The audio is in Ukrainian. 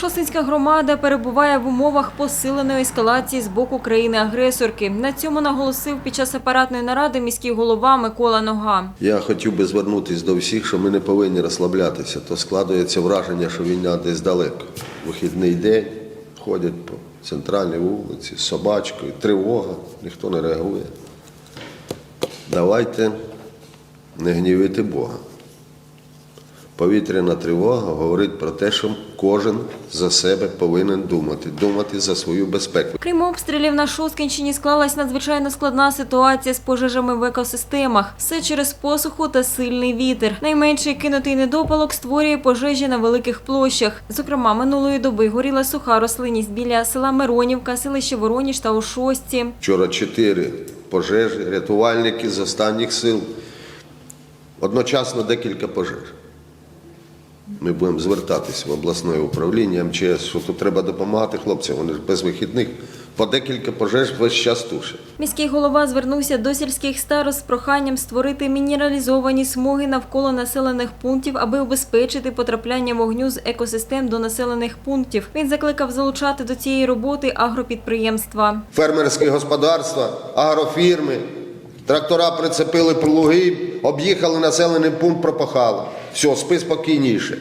Шосинська громада перебуває в умовах посиленої ескалації з боку країни-агресорки. На цьому наголосив під час апаратної наради міський голова Микола Нога. Я хотів би звернутися до всіх, що ми не повинні розслаблятися. То складується враження, що війна десь далеко. Вихідний день ходять по центральній вулиці з собачкою, тривога, ніхто не реагує. Давайте не гнівити Бога. Повітряна тривога говорить про те, що кожен за себе повинен думати, думати за свою безпеку. Крім обстрілів на Шосткинщині склалась надзвичайно складна ситуація з пожежами в екосистемах. Все через посуху та сильний вітер. Найменший кинутий недопалок створює пожежі на великих площах. Зокрема, минулої доби горіла суха рослинність біля села Миронівка, селище Вороніж та у Шостці. Вчора чотири пожежі, рятувальники з останніх сил. Одночасно декілька пожеж. Ми будемо звертатись в обласне управління МЧС, що тут треба допомагати хлопцям, вони ж без вихідних. По декілька пожеж весь час тушать. Міський голова звернувся до сільських старост з проханням створити мінералізовані смуги навколо населених пунктів, аби убезпечити потрапляння вогню з екосистем до населених пунктів. Він закликав залучати до цієї роботи агропідприємства. Фермерські господарства, агрофірми, трактора прицепили плуги, об'їхали населений пункт, пропахали. Все, спи спокійніше.